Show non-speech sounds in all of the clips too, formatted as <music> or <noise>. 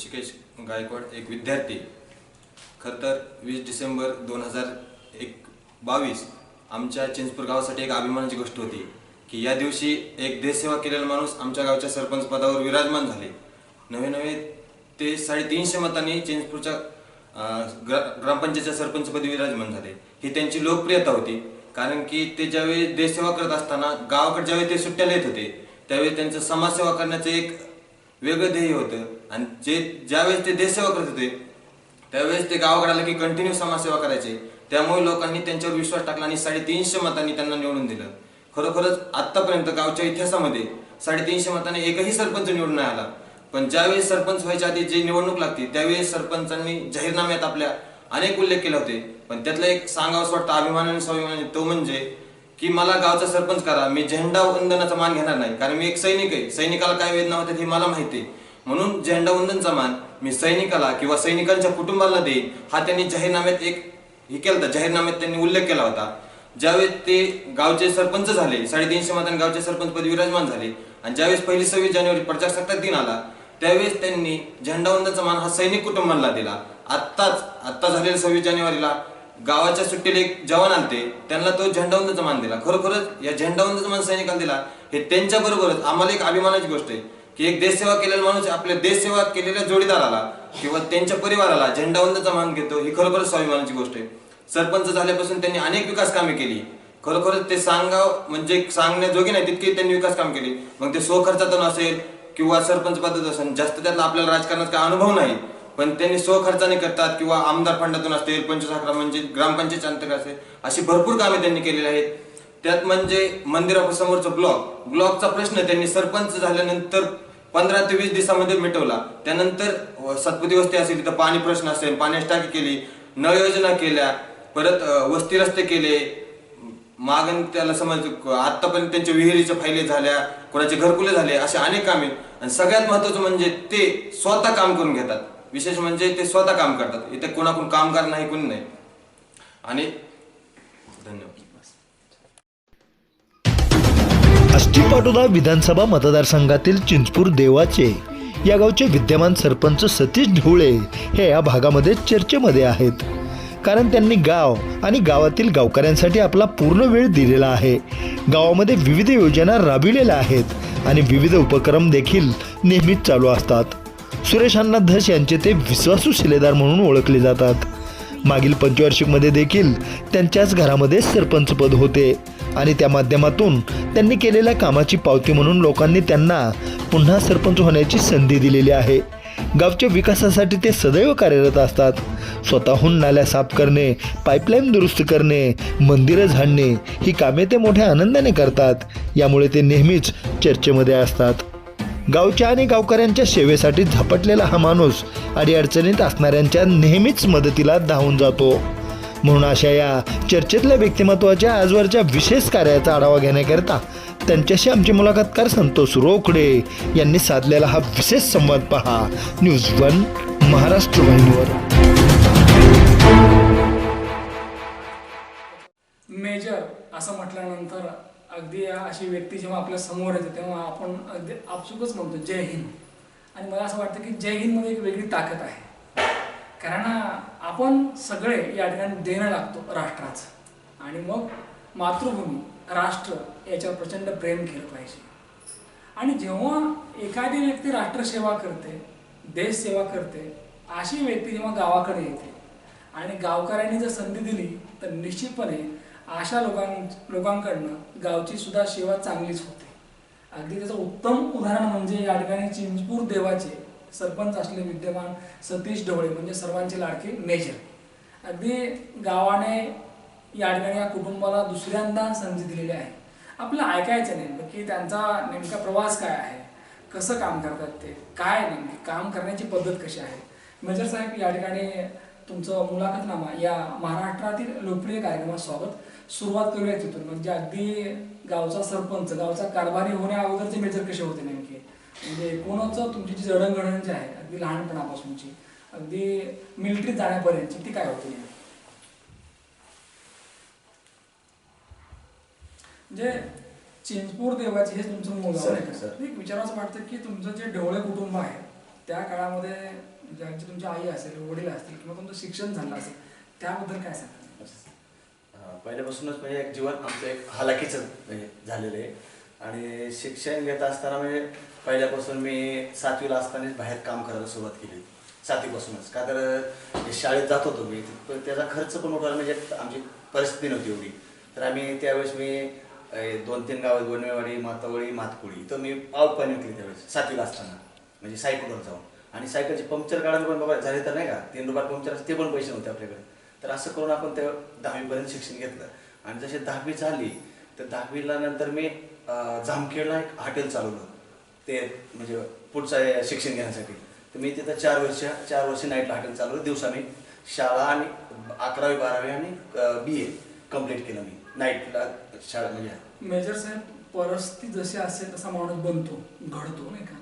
ऋषिकेश गायकवाड एक विद्यार्थी. खरं तर वीस डिसेंबर दोन हजार एक बावीस आमच्या चिंचपूर गावासाठी एक अभिमानाची गोष्ट होती की या दिवशी एक देशसेवा केलेला माणूस आमच्या गावच्या सरपंच पदावर विराजमान झाले. नवे नवे ते साडेतीनशे मतांनी चिंचपूरच्या ग्रा ग्रामपंचायतच्या सरपंचपदी विराजमान झाले. ही त्यांची लोकप्रियता होती कारण की ते ज्यावेळी देशसेवा करत असताना गावाकडे ज्यावेळी ते सुट्ट्या येत होते त्यावेळी त्यांचं समाजसेवा करण्याचं एक वेगळं ध्येय होतं. आणि जे ज्यावेळेस ते देशसेवा करत होते त्यावेळेस ते गावाकडे आलं की कंटिन्यू समाजसेवा करायचे. त्यामुळे लोकांनी त्यांच्यावर विश्वास टाकला आणि साडेतीनशे मतांनी त्यांना निवडून दिलं. खरोखरच आतापर्यंत गावच्या इतिहासामध्ये साडेतीनशे मतांनी एकही सरपंच निवडून नाही आला. पण ज्यावेळेस सरपंच व्हायच्या आधी जी निवडणूक लागते त्यावेळेस सरपंचांनी जाहीरनाम्यात आपल्या अनेक उल्लेख केले होते. पण त्यातला एक सांगावंसं वाटतं अभिमानाने स्वाभिमानाने तो म्हणजे की मला गावचा सरपंच करा मी झेंडा वंदनाचा मान घेणार नाही. कारण मी एक सैनिक आहे. सैनिकाला काय वेदना होतात हे मला माहिती आहे. म्हणून झेंडा वंदनचा मान मी सैनिकाला किंवा सैनिकांच्या कुटुंबाला देईन. हा त्यांनी जाहीरनाम्यात एक हे केलं होतं. जाहीरनाम्यात त्यांनी उल्लेख केला होता. ज्यावेळेस ते गावचे सरपंच झाले साडेतीनशे मतांनी गावचे सरपंच पद विराजमान झाले आणि ज्यावेळेस पहिली सव्वीस जानेवारी प्रजासत्ताक दिन आला त्यावेळेस त्यांनी झेंडावंदनचा मान हा सैनिक कुटुंबाला दिला. आत्ताच आत्ता झालेल्या सव्वीस जानेवारीला गावाच्या सुट्टीला एक जवान आलते त्यांना तो झेंडावंदचा मान दिला. खरोखरच या झेंडावंदनचा मान सैनिकाला दिला. हे त्यांच्या बरोबरच आम्हाला एक अभिमानाची गोष्ट आहे की एक देशसेवा केलेला माणूस आपल्या देशसेवा केलेल्या जोडीदाराला किंवा त्यांच्या परिवाराला झेंडावंदचा मान घेतो ही खरोखरच स्वाभिमानाची गोष्ट आहे. सरपंच झाल्यापासून त्यांनी अनेक विकास कामे केली. खरोखरच ते सांगाव म्हणजे सांगण्याजोगे नाही तितकी त्यांनी विकास काम केली. मग ते स्वखर्चातून असेल किंवा सरपंच पद्धत असेल जास्त त्यातला आपल्याला राजकारणात काय अनुभव नाही. पण त्यांनी स्वखर्चाने करतात किंवा आमदार फंडातून असतील पंचवीस अकरा म्हणजे ग्रामपंचायत अंतर्गत असेल अशी भरपूर कामे त्यांनी केलेली आहेत. त्यात म्हणजे मंदिरासमोरचं ब्लॉक ब्लॉकचा प्रश्न त्यांनी सरपंच झाल्यानंतर पंधरा ते वीस दिवसामध्ये मिटवला. त्यानंतर सतपती वस्ती असेल तिथं पाणी प्रश्न असेल पाण्याची टाकी केली नळ योजना केल्या परत वस्ती रस्ते केले. मागण त्याला समज आतापर्यंत त्यांच्या विहिरीच्या फायले झाल्या कोणाचे घरकुले झाले असे अनेक कामे. आणि सगळ्यात महत्वाचं म्हणजे ते स्वतः काम करून घेतात. विशेष म्हणजे ते स्वतः काम करतात. इथे कोणाकडून कामगार नाही कोणी नाही. आणि धन्यवाद. आष्टीपाटोदा विधानसभा मतदारसंघातील चिंचपूर देवाचे या गावचे विद्यमान सरपंच सतीश ढवळे हे या भागामध्ये चर्चेमध्ये आहेत. कारण त्यांनी गाव आणि गावातील गावकऱ्यांसाठी आपला पूर्ण वेळ दिलेला आहे. गावामध्ये विविध योजना राबविलेल्या आहेत आणि विविध उपक्रम देखील नेहमीच चालू असतात. सुरेश अण्णा धस यांचे ते विश्वासू शिलेदार म्हणून ओळखले जातात. मागील पंचवार्षिकमध्ये देखील त्यांच्याच घरामध्ये सरपंचपद होते आणि त्या माध्यमातून त्यांनी केलेल्या कामाची पावती म्हणून लोकांनी त्यांना पुन्हा सरपंच होण्याची संधी दिलेली आहे. गावच्या विकासासाठी ते सदैव कार्यरत असतात. स्वतःहून नाल्या साफ करणे पाईपलाईन दुरुस्त करणे मंदिरं झाडणे ही कामे ते मोठ्या आनंदाने करतात. यामुळे ते नेहमीच चर्चेमध्ये असतात. गावच्या आणि गावकऱ्यांच्या सेवेसाठी झपटलेला हा माणूस अडीअडचणीत असणाऱ्यांच्या नेहमीच मदतीला धावून जातो. म्हणून अशा या चर्चेतल्या व्यक्तिमत्वाच्या आजवरच्या विशेष कार्याचा आढावा घेण्याकरिता त्यांच्याशी आमचे मुलाखतकार संतोष रोकडे यांनी साधलेला हा विशेष संवाद पहा. न्यूज वन महाराष्ट्र वाहिनीवर मेजर असं म्हटल्यानंतर अगदी अशी व्यक्ती जेव्हा आपल्यासमोर येते तेव्हा आपण अगदी आपसुकच म्हणतो जय हिंद. आणि मला असं वाटतं की जय हिंदमध्ये म्हणजे एक वेगळी ताकद आहे. कारण आपण सगळे या ठिकाणी देणं लागतो राष्ट्राचं. आणि मग मातृभूमी राष्ट्र याच्यावर प्रचंड प्रेम केलं पाहिजे. आणि जेव्हा एखादी व्यक्ती राष्ट्रसेवा करते देशसेवा करते अशी व्यक्ती जेव्हा गावाकडे येते आणि गावकऱ्यांनी जर संधी दिली तर निश्चितपणे अशा लोकां लोकांकडनं गावची सुद्धा सेवा चांगलीच होते. अगदी त्याचं उत्तम उदाहरण म्हणजे या ठिकाणी चिंचपूर देवाचे सरपंच असले विद्यमान सतीश ढवळे म्हणजे सर्वांचे लाडके मेजर. अगदी गावाने या ठिकाणी या कुटुंबाला दुसऱ्यांदा संधी दिलेली आहे. आपल्याला ऐकायचं नेमकं की त्यांचा नेमका प्रवास काय आहे कसं काम करतात ते काय नेमके काम करण्याची पद्धत कशी आहे? मेजर साहेब या ठिकाणी तुमचं मुलाखतनामा या महाराष्ट्रातील लोकप्रिय कार्यक्रमात स्वागत. सुरुवात करूया तिथून. म्हणजे अगदी गावचा सरपंच गावचा कारभारी होण्या अगोदरचे मेजर कसे होते नेमके? म्हणजे एकूणच तुमची जी जडणघडण जी आहे अगदी लहानपणापासूनची अगदी मिलिटरीत जाण्यापर्यंतची ती काय होती? म्हणजे चिंचपूर देवाचे हे तुमचं मूळ. एक विचारायचं वाटतं की तुमचं जे ढवळे कुटुंब आहे त्या काळामध्ये ज्यांची तुमची आई असेल वडील असतील किंवा तुमचं शिक्षण झालं असेल त्याबद्दल काय सांगा पहिल्यापासूनच म्हणजे एक जीवन आमचं एक हालाकीचं म्हणजे झालेलं आहे. आणि शिक्षण घेत असताना म्हणजे पहिल्यापासून मी सातवीला असतानाच बाहेर काम करायला सुरुवात केली. सातवीपासूनच. का तर शाळेत जात होतो मी त्याचा खर्च पण उठवायला म्हणजे आमची परिस्थिती नव्हती एवढी. तर आम्ही त्यावेळेस मी दोन तीन गावात गोंडवेवाडी मातावळी मातकुळी तर मी पाव पाणी त्यावेळेस सातवीला असताना. म्हणजे सायकलवर जाऊन. आणि सायकलचे पंक्चर काढायला पण बाबा झाले तर नाही का? तीन रुपयात पंक्चर असते ते पण पैसे नव्हते आपल्याकडे. तर असं करून आपण ते दहावीपर्यंत शिक्षण घेतलं. आणि जशी दहावी झाली तर दहावीला नंतर मी जामखेडला एक हॉटेल चालवलं. ते म्हणजे पुढचं शिक्षण घेण्यासाठी. तर मी तिथं चार वर्ष चार वर्ष नाईटला हॉटेल चालवलं. दिवसा मी शाळा आणि अकरावी बारावी आणि बी ए कंप्लीट केलं मी. नाईटला शाळा म्हणजे. मेजर साहेब परिस्थिती जशी असेल तसा माणूस बनतो घडतो नाही का?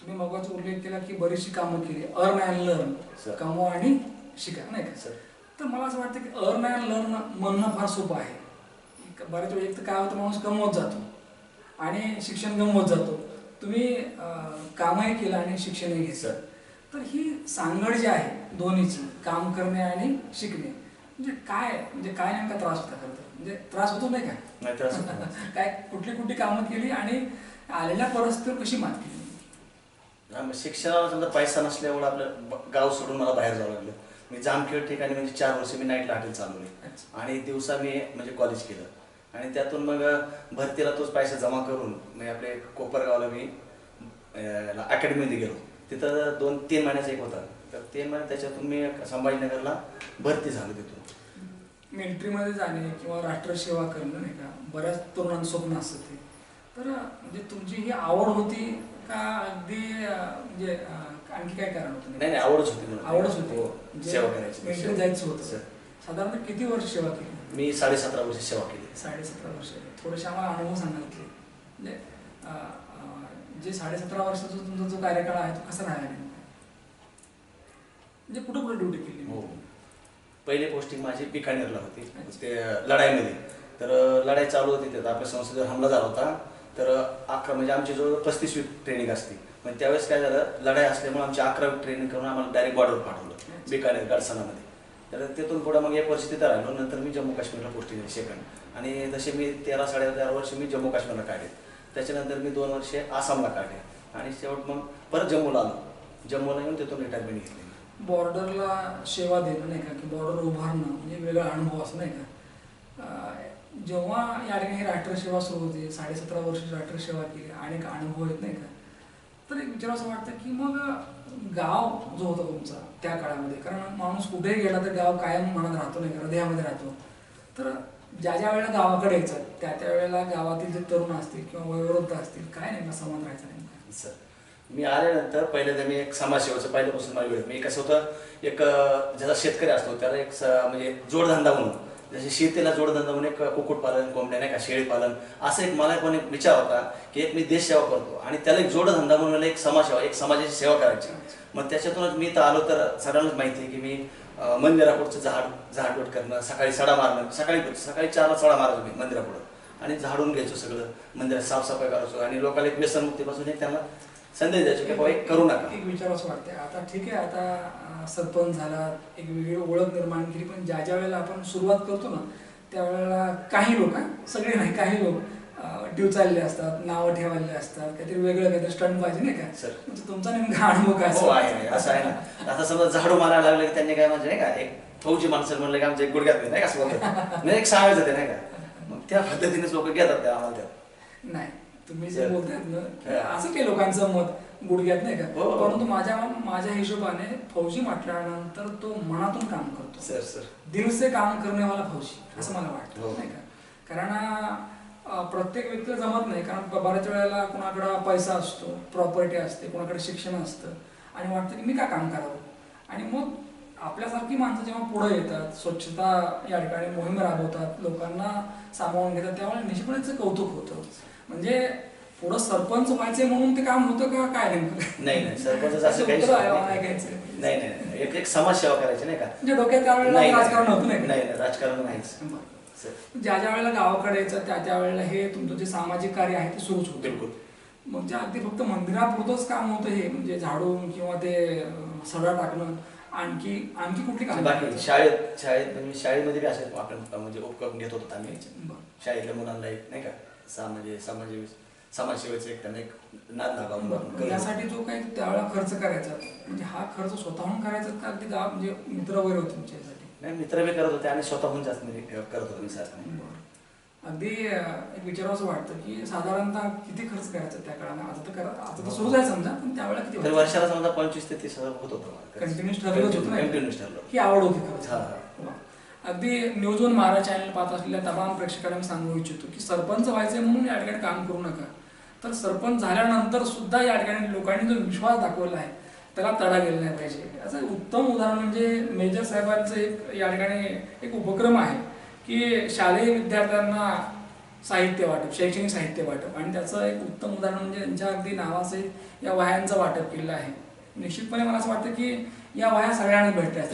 तुम्ही मगाच उल्लेख केला की बरीचशी कामं केली. Earn and learn. कमवा आणि शिका नाही का? सर तर मला असं वाटतं की अर्न अँड लर्न म्हणणं फार सोपं आहे. बऱ्याच वेळी एक तर काय होतं माणूस कमवत जातो आणि शिक्षण गमवत जातो. तुम्ही कामही केलं आणि शिक्षणही घेतलं. तर ही सांगड जी आहे दोन्हीची काम करणे आणि शिकणे म्हणजे काय म्हणजे काय नेमका त्रास होता खरं तर? म्हणजे त्रास होतो नाही का? नाही तर असं <laughs> काय कुठली कुठली कामं केली आणि आलेल्या परिस्थितीवर कशी मात केली? शिक्षणाला समजा पैसा नसल्यामुळे आपलं गाव सोडून मला बाहेर जावं लागलं. मी जामखेड ठिकाणी म्हणजे चार वर्ष मी नाईटला हॉटेल चालवले. आणि दिवसा मी म्हणजे कॉलेज केलं. आणि त्यातून मग भरतीला तोच पैसा जमा करून मी आपले कोपरगावला मी अकॅडमीमध्ये गेलो. तिथं दोन तीन महिन्याचा एक होता. तर तीन महिने त्याच्यातून मी संभाजीनगरला भरती झालो तिथून. मिलिटरीमध्ये जाणे किंवा राष्ट्रसेवा करणं नाही का? बऱ्याच तरुणांचं स्वप्न असतं ते. तर म्हणजे तुमची ही आवड होती का अगदी म्हणजे आणखी काय कारण होतं नाही नाही आवडच होती मला. आवडच हो, होती सेवा करायची. जायचं होतं. सर. साधारणतः किती वर्ष सेवा केली? मी साडेसतरा वर्ष सेवा केली. साडेसतरा वर्ष थोडेसे आम्हाला अनुभव सांगितले म्हणजे अं, अं, जे साडेसतरा वर्षाचा तुमचा जो कार्यकाळ आहे तो कसा राहिला नेमका? म्हणजे कुठे कुठे ड्युटी केली? हो. पहिली पोस्टिंग माझी बिकानेरला होती. ते लढाईमध्ये. तर लढाई चालू होती तिथं आपल्या संस्थेवर हमला झाला होता. तर अकरा म्हणजे आमची जवळ पस्तीसवी ट्रेनिंग असते. पण त्यावेळेस काय झालं लढाई असल्यामुळे आमची अकरावी ट्रेनिंग करून आम्हाला डायरेक्ट बॉर्डर पाठवलं बिकानेर गडसनामध्ये. तर तिथून पुढं मग एक वर्ष तिथं राहिलो नंतर मी जम्मू काश्मीरला पोस्टिंग झाली सेकंड आणि तसे मी तेरा साडे तेरा वर्ष मी जम्मू काश्मीरला काढले. त्याच्यानंतर मी दोन वर्षे आसामला काढले. आणि शेवट मग परत जम्मूला आलो. जम्मूला येऊन तिथून रिटायरमेंट घेतली बॉर्डरला सेवा देणं नाही का? की बॉर्डर उभारणं म्हणजे वेगळा अनुभव असं नाही का? जेव्हा या ठिकाणी राष्ट्रसेवा सुरू होते साडेसतरा वर्ष राष्ट्रसेवा केली अनेक अनुभव येत नाही का? तर एक विचार असं वाटतं की मग गाव जो होता तुमचा त्या काळामध्ये कारण माणूस कुठेही गेला तर गाव कायम मनात राहतो नाही का? हृदयामध्ये राहतो. तर ज्या ज्या वेळेला गावाकडे यायचं त्या त्या वेळेला गावातील जे तरुण असतील किंवा वयोवृद्ध असतील काय नेमका संवाद राहायचा नेमका? सर मी आल्यानंतर पहिल्यांदा मी एक समाजसेवाचं पहिल्यापासून मला वेळ मी कसं होतं एक ज्याचा शेतकरी असतो त्याला एक स- म्हणजे जोडधंदा म्हणून. जसे शेतीला जोडधंदा म्हणून एक कुक्कुटपालन कोंबड्या नाही का शेळीपालन असं एक मला पण एक विचार होता की एक मी देश सेवा करतो आणि त्याला एक जोडधंदा म्हणून मला एक समाजसेवा एक समाजाची सेवा करायची. मग त्याच्यातूनच मी तर आलो तर सगळ्यांनाच माहिती आहे की मी मंदिरापुढचं झाड झाडवट करणं सकाळी सडा मारणं सकाळी सकाळी चारला सडा मारायचो मी मंदिरापुढं. आणि झाडून घ्यायचो सगळं मंदिरात साफसफाई करायचो आणि लोकांना एक व्यसनमुक्तीपासून एक त्यांना संदेश द्यायचो की बाबा एक करू नका. एक विचार असं वाटते आता ठीक आहे आता सरपंच झाला एक वेगळी ओळख निर्माण केली. पण ज्या ज्या वेळेला आपण सुरुवात करतो ना त्यावेळेला काही लोक सगळे नाही काही लोक ड्यू चालले असतात नावं ठेवायले असतात काहीतरी वेगळं काहीतरी स्टंट पाहिजे नाही का? सर. म्हणजे तुमचा नेमका अनुभव काय हो असं आहे ना. आता समजा झाडू मारायला लागले की त्यांनी काय म्हणजे नाही का एक फौजी माणसं म्हणलं की आमच्या एक गुडघ्यात नाही का असं बोलतात. नाही एक सांगायचं ते नाही का. मग त्या पद्धतीनेच लोक घेतात त्या आम्हाला नाही तुम्ही जे सर. बोलतायत ना. असं काही लोकांचं मत गुडघ्यात नाही का? हो. परंतु माझ्या माझ्या हिशोबाने फौजी म्हटल्यानंतर तो मनातून काम करतो. Sir sir. दिल से काम करने वाला फौजी असं मला हो. वाटतं नाही का? कारण अं, प्रत्येक व्यक्तीला जमत नाही कारण ब- बऱ्याच वेळेला कुणाकडे पैसा असतो प्रॉपर्टी असते कुणाकडे शिक्षण असतं आणि वाटतं की मी का काम करावं? आणि मग आपल्यासारखी माणसं जेव्हा पुढे येतात स्वच्छता या ठिकाणी मोहीम राबवतात लोकांना सामावून घेतात त्यावेळेला निष्पणीचं कौतुक होतं. म्हणजे पुढं सरपंच व्हायचे म्हणून ते काम होतं का? काय नेमकं? नाही नाही सरपंच असं <laughs> काही नाही. नाही एक एक समाजसेवा करायची नाही का? म्हणजे डोक्यात त्यावेळेला राजकारण होतं नाही नाही राजकारण नाहीच. ज्या ज्या वेळेला गावाकडे यायचं त्या त्या वेळेला हे तुमचं जे सामाजिक कार्य आहे ते सुरूच होतं. बिलकुल. म्हणजे अगदी फक्त मंदिरापुरतंच काम होतं हे म्हणजे झाडून किंवा ते सडा टाकणं आणखी आणखी कुठली काम बाकी शाळेत शाळेत म्हणजे शाळेमध्ये बी असे आपण म्हणजे उपक्रम घेत होतो आम्ही. शाळेतल्या मुलांना एक नाही का सा म्हणजे समाज समाजसेवेचं एक त्यांना एक नाद लागावून यासाठी जो काही त्यावेळेला खर्च करायचा म्हणजे हा खर्च स्वतःहून करायचा का अगदी गाव म्हणजे मित्र वगैरे होते तुमच्यासाठी? नाही मित्र बी करत होते आणि स्वतःहून जास्त करत होतो मी सारखं. अगदी एक विचारावं वाटतं की साधारणतः किती खर्च करायचा त्या काळात? आता तर करा आता तर सुरूच आहे समजा पण त्यावेळेला किती तर व्हायचा? वर्षाला समजा पंचवीस ते तीस हजार होत होतं Continuous ठरलेलंच होतं? कंटिन्यूस ठरलं ही आवड होती खरंच. अगदी न्यूज वन महाराज चॅनल पाहत असलेल्या तमाम प्रेक्षकांना सांगू इच्छितो की सरपंच व्हायचंय म्हणून या ठिकाणी काम करू नका. तर सरपंच झाल्यानंतर सुद्धा या ठिकाणी लोकांनी जो विश्वास दाखवला आहे त्याला तडा गेला नाही पाहिजे. याचं उत्तम उदाहरण म्हणजे मेजर साहेबांचं एक या ठिकाणी एक उपक्रम आहे की शालेय विद्यार्थ्यांना साहित्य वाटप शैक्षणिक साहित्य वाटप. आणि त्याचं एक उत्तम उदाहरण म्हणजे त्यांच्या अगदी नावासहित या वह्यांचं वाटप केलेलं आहे. निश्चितपणे मला असं वाटतं की या वह्या सगळ्यांना भेटल्या.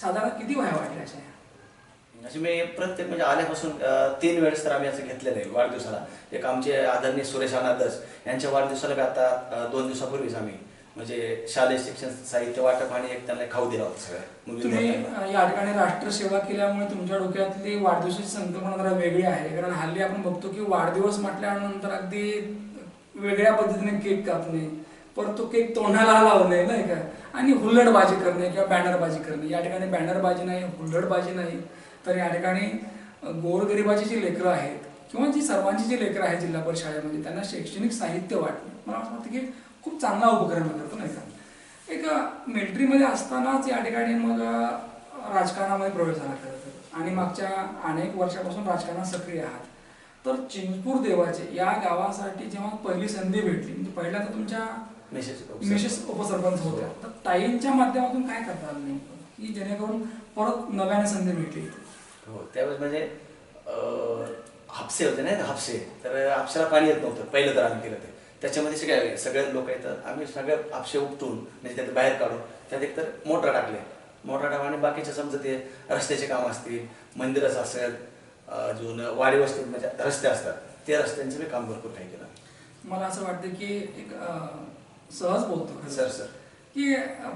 साधारण किती वह्या वाटल्या अशा अशी मी प्रत्येक म्हणजे आल्यापासून तीन वेळेस तर आम्ही असं घेतलेलं आहे वाढदिवसाला. एक आमचे आदरणीय सुरेश अनादस यांच्या वाढदिवसाला बी आता दोन दिवसापूर्वीच आम्ही म्हणजे शालेय शिक्षण साहित्य वाटप आणि एक त्यांना खाऊ दिला होता सगळ्या तुम्ही या ठिकाणी राष्ट्रसेवा केल्यामुळे तुमच्या डोक्यातली वाढदिवसाची संकल्पना जरा वेगळी आहे. कारण हल्ली आपण बघतो की वाढदिवस म्हटल्यानंतर अगदी वेगळ्या पद्धतीने केक कापणे परत तो केक तोंडाला लावणे नाही का? आणि हुल्लडबाजी करणे किंवा बॅनरबाजी करणे. या ठिकाणी बॅनरबाजी नाही हुल्लडबाजी नाही. तर या ठिकाणी गोरगरिबाची जी लेकरं आहेत किंवा जी सर्वांची जी लेकरं आहेत जिल्हा परिषद शाळेमध्ये त्यांना शैक्षणिक साहित्य वाटणे. मला असं वाटतं की खूप चांगला उपक्रम करतो नाही का? एक मिलिटरीमध्ये असतानाच या ठिकाणी मग राजकारणामध्ये प्रवेश झाला खरं तर. आणि मागच्या अनेक वर्षापासून राजकारणात सक्रिय आहात. तर चिंचपूर देवाचे या गावासाठी जेव्हा पहिली संधी भेटली म्हणजे पहिल्यांदा तुमच्या मेसेज मिसेस उपसरपंच होत्या. तर ताईंच्या माध्यमातून काय करता आलं नेमकं? की जेणेकरून परत नव्याने संधी भेटली. हो त्यावेळेस म्हणजे हापसे होते नाही हापसे. तर हापशाला पाणी येत नव्हतं पहिलं तर आम्ही केलं ते. त्याच्यामध्ये सगळे सगळे लोक येतात आम्ही सगळे हापसे उपटून म्हणजे त्यात बाहेर काढून त्यात एक तर मोटर टाकले. मोटर टाकून आणि बाकीचे समजा ते रस्त्याचे काम असतील मंदिराचं असेल अजून वाडी वस्तीत म्हणजे रस्ते असतात ते रस्त्यांचं मी काम भरपूर काही केलं. मला असं वाटतं की एक सहज बोलतो सर सर. की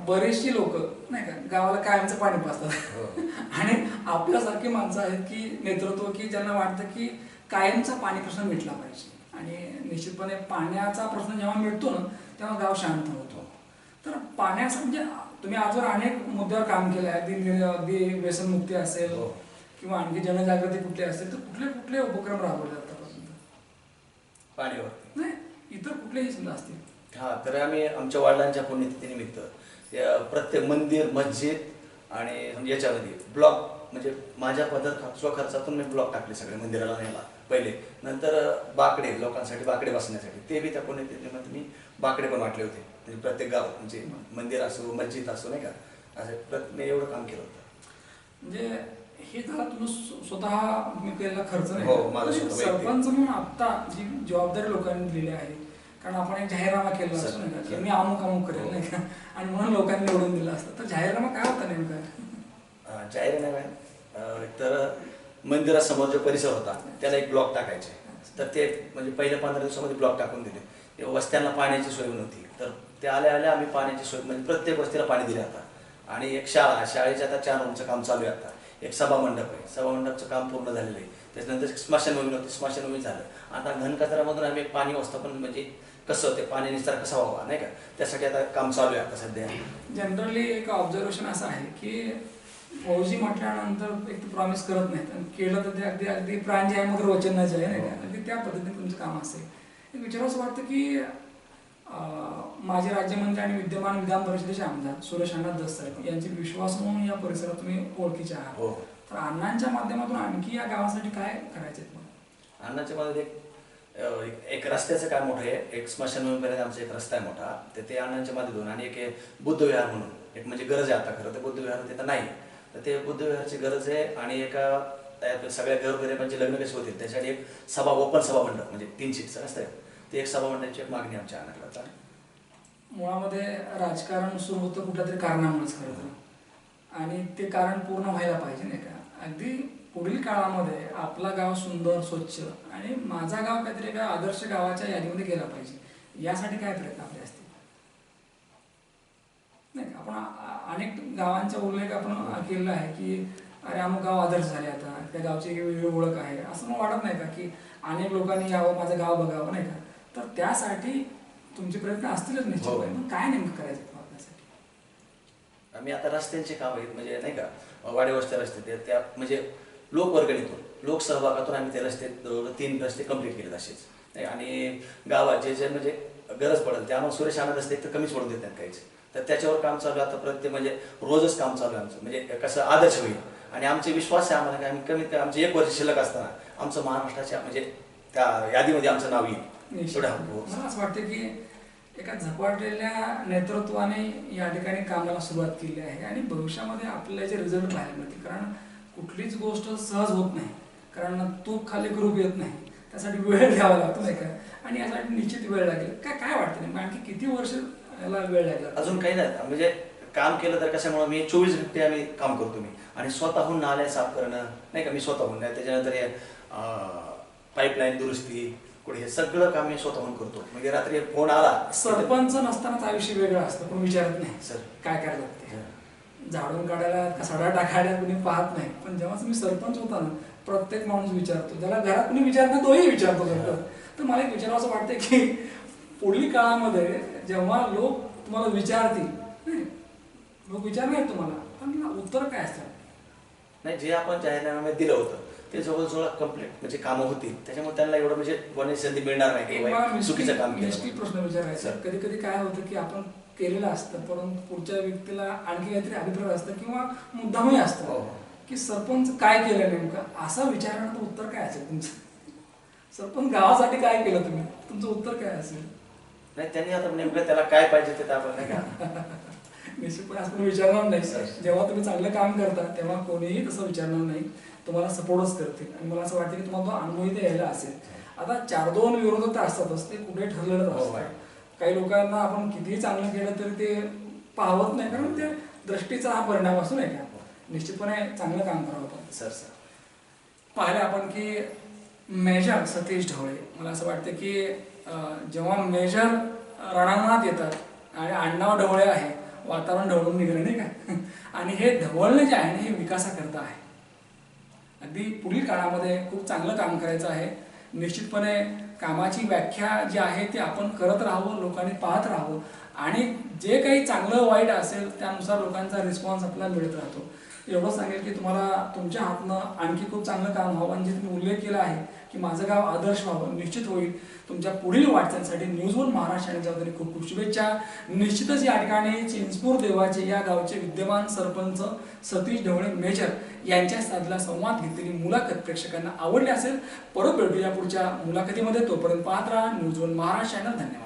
बरेचशी लोक नाही का गावाला कायमचं पाणी पाजतात. हो. <laughs> आणि आपल्यासारखी माणसं आहेत की नेतृत्व की ज्यांना वाटतं की कायमचा पाणी प्रश्न मिटला पाहिजे. आणि निश्चितपणे पाण्याचा प्रश्न जेव्हा मिटतो ना तेव्हा गाव शांत होतो. तर पाण्याचं म्हणजे तुम्ही आजवर अनेक मुद्द्यावर काम केलं आहे अगदी अगदी व्यसनमुक्ती असेल हो. किंवा आणखी जनजागृती कुठली असेल तर कुठले कुठले उपक्रम राबवले आतापासून पाणीवरती नाही इतर कुठलेही समजा असतील. हा तर आम्ही आमच्या वडिलांच्या पुण्यतिथीनिमित्त या प्रत्येक मंदिर मस्जिद आणि याच्यामध्ये ब्लॉक म्हणजे माझ्या पद्धत स्वखर्चातून मी ब्लॉक टाकले सगळे मंदिराला न्यायला पहिले. नंतर बाकडे लोकांसाठी बाकडे बसण्यासाठी ते बी त्या पुण्यतिथीमध्ये मी बाकडे पण वाटले होते. म्हणजे प्रत्येक गाव म्हणजे मंदिर असो मस्जिद असो नाही का? असं प्रत मी एवढं काम केलं होतं. म्हणजे हे झाला तुम्ही स्व- स्वतः तुम्ही केलेला खर्च नाही हो, स्वतः सरपंच म्हणून आता जी जबाबदारी लोकांनी दिली आहे कारण आपण एक जाहीरनामा केला असतो नाही का? मी अमुक अमुक करेल नाही का? आणि म्हणून लोकांनी निवडून दिला असतं. तर जाहीरनामा काय होता नेमका? अं, जाहीर नाही अं, तर मंदिरासमोर जो परिसर होता त्याला एक ब्लॉक टाकायचे. तर ते म्हणजे पहिल्या पंधरा दिवसामध्ये ब्लॉक टाकून दिले. ते वस्त्यांना पाण्याची सोय नव्हती. तर ते आल्या आल्या आम्ही पाण्याची सोय म्हणजे प्रत्येक वस्तीला पाणी दिले आता. आणि एक शाळा शाळेच्या आता चार रूमचं काम चालू आहे आता. एक सभा मंडप आहे. सभा मंडपचं काम पूर्ण झालेलं आहे. त्याच्यानंतर स्मशानभूमी नव्हती स्मशानभूमी झालं. आता घनकचऱ्यामधून आम्ही एक पाणी व्यवस्थापन म्हणजे कसं ते पाणी निस्तार कसा व्हावा नाही का? त्यासाठी आता काम चालू आहे आता सध्या. जनरली एक ऑब्झर्वेशन असं आहे की फौजी म्हटल्यानंतर एक प्रॉमिस करत नाहीत. आणि केलं तर ते अगदी अगदी प्राण जे आहे मग वचन न जे आहे नाही का? अगदी त्या पद्धतीने तुमचं काम असेल. एक विचार असं वाटतं की माजी राज्यमंत्री आणि विद्यमान विधान परिषदेचे आमदार सुरेश अण्णा दस साहेब यांचे विश्वास म्हणून या परिसरात तुम्ही ओळखीचे आहात. हो. तर अण्णांच्या माध्यमातून आणखी या गावासाठी काय करायचे अन्नाच्या मध्ये एक एक- एक रस्त्याचं काय मोठं आहे. एक स्मशानभूमीपर्यंत आमचा एक रस्ता आहे मोठा. तर ते अण्णांच्या माध्यमातून आणि एक बुद्ध बुद्धविहार म्हणून. एक म्हणजे गरज आहे आता खरं तर बुद्धविहार तिथं नाही. तर ते बुद्धविहारची गरज आहे आणि एका त्यात सगळ्या गरगरिबांचे लग्न कसे होतील त्यासाठी एक सभा ओपन सभा मंडप म्हणजे तीन सीटचं असतं ते एक सभा मंडळाची एक मागणी आमच्या अण्णाकडे आता. मुळामध्ये राजकारण सुरू होतं कुठल्या तरी कारणामुळेच खरं तर. आणि ते कारण पूर्ण व्हायला पाहिजे नाही का? अगदी पुढील काळामध्ये आपला गाव सुंदर स्वच्छ आणि माझा गाव काहीतरी एका आदर्श गावाच्या यादीमध्ये गेला पाहिजे. यासाठी काय प्रयत्न आपले असतील? नाही? आपण अनेक गावांचा उल्लेख आपण केलेला आहे की अरे अमुक गाव आदर्श झाले आता त्या गावची एक वेगळी ओळख आहे. असं मला वाटत नाही का की अनेक लोकांनी यावं माझं गाव बघावं नाही का? तर त्यासाठी तुमचे प्रयत्न असतीलच निश्चितपणे हो. काय नेमकं करायचं आपल्यासाठी आम्ही आता रस्त्यांचे काम आहेत म्हणजे नाही का वाडेवरच्या रस्ते ते त्या म्हणजे लोकवर्गणीतून लोकसहभागातून आम्ही ते रस्ते तीन रस्ते कंप्लीट केलेत असेच. नाही, आणि गावात जे जे म्हणजे गरज पडेल त्यामुळे सुरेश आनंद रस्ते तर कमी सोडून देत नाहीत काहीच. तर त्याच्यावर काम चालू आता प्रत्येक म्हणजे रोजच काम चालू आहे आमचं. म्हणजे कसं आदर्श होईल. आणि आमचे विश्वास आहे आम्हाला की आम्ही कमीत कमी आमचे एक वर्ष शिल्लक असताना आमचं महाराष्ट्राच्या म्हणजे त्या यादीमध्ये आमचं नाव येईल. एवढं हो. मला असं वाटतं की एका झपाटलेल्या नेतृत्वाने या ठिकाणी कामाला सुरुवात केली आहे. आणि भविष्यामध्ये आपल्याला याचे रिझल्ट मिळतील. कारण कुठलीच गोष्ट सहज होत नाही. कारण तूप खाली ग्रुप येत नाही. त्यासाठी वेळ घ्यावा लागतो नाही का? आणि यासाठी निश्चित वेळ लागेल. काय काय वाटतं नेमकं? आणखी किती वर्ष याला वेळ लागेल? अजून काही नाही. म्हणजे काम केलं तर कशामुळे? मी चोवीस घंटे आम्ही काम करतो मी. आणि स्वतःहून नाल्या साफ करणं नाही का? मी स्वतःहून. नाही त्याच्यानंतर हे पाईपलाईन दुरुस्ती कुठे हे सगळं काम मी स्वतःहून करतो. म्हणजे रात्री फोन आला. सरपंच नसतानाच आयुष्य वेगळं असतं पण विचारत नाही. सर. काय करायला ते झाडून काढायला का सडा टाकायला कुणी पाहत नाही. पण जेव्हा तुम्ही सरपंच होता ना प्रत्येक माणूस विचारतो. ज्याला घरात कुणी विचारणार तोही विचारतो खरं तर मला एक विचारावं असं वाटतं की पुढील काळामध्ये जेव्हा लोक तुम्हाला विचारतील नाही, लोक विचारणार तुम्हाला पण उत्तर काय असतं नाही जे आपण जाहीरनाम्यात दिलं होतं ते जवळजवळ कंप्लीट म्हणजे कामं होतील. त्याच्यामुळे त्यांना एवढं म्हणजे संधी मिळणार नाही. चुकीचं काम प्रश्न विचारायचा. कधी कधी काय होतं की आपण केलेलं असतं. परंतु पुढच्या व्यक्तीला आणखी काहीतरी अभिप्राय असतं किंवा मुद्दामही असतं हो. की सरपंच काय केलं नेमकं? असं विचारण्याचं उत्तर काय असेल तुमचं? सरपंच गावासाठी काय केलं तुम्ही? तुमचं उत्तर काय असेल? नाही त्यांनी आता नेमकं त्याला काय पाहिजे ते आपण नाही का? <laughs> निश्चितपणे असं विचारणार नाही. सर. जेव्हा तुम्ही चांगलं काम करता तेव्हा कोणीही तसं विचारणार नाही. तुम्हाला सपोर्टच करतील. आणि मला असं वाटतं की तुम्हाला तो अनुभवही ते यायला असेल. आता चार दोन विरोधक तर असतातच ते कुठे ठरलेलं हो, असतं. काही लोकांना आपण कितीही चांगलं केलं तरी ते पाहत नाही कारण ते दृष्टीचा हा परिणाम असतो नाही का निश्चितपणे चांगलं काम करावं आपण. Sir sir. पाहिलं आपण की मेजर सतीश ढवळे मला असं वाटतं की जेव्हा मेजर रणांगणात येतात आणि आडनाव ढवळे आहे वातावरण ढवळून निघालं नाही का? <laughs> आणि हे ढवळणे जे आहे ना हे विकासाकरता आहे. अगदी पुढील काळामध्ये खूप चांगलं काम करायचं आहे. निश्चितपणे कामाची व्याख्या जी आहे ती आपण करत राहावं लोकांनी पाहत राहावं. आणि जे काही चांगलं वाईट असेल त्यानुसार लोकांचा रिस्पॉन्स आपल्याला मिळत राहतो. एवढं सांगेल की तुम्हाला तुमच्या हातनं आणखी खूप चांगलं काम व्हावं. आणि जे तुम्ही उल्लेख केला आहे की माझं गाव आदर्श व्हावं निश्चित होईल. तुमच्या पुढील वाटचालीसाठी न्यूज वन महाराष्ट्र चॅनलच्या वतीने खूप खूप शुभेच्छा. निश्चितच या ठिकाणी चिंचपूर देवाचे या गावचे विद्यमान सरपंच सतीश ढवळे मेजर यांच्या साधला संवाद घेतलेली मुलाखत प्रेक्षकांना आवडली असेल परत भेटूया पुढच्या मुलाखतीमध्ये. तोपर्यंत पाहत राहा न्यूज वन महाराष्ट्र चॅनल. धन्यवाद.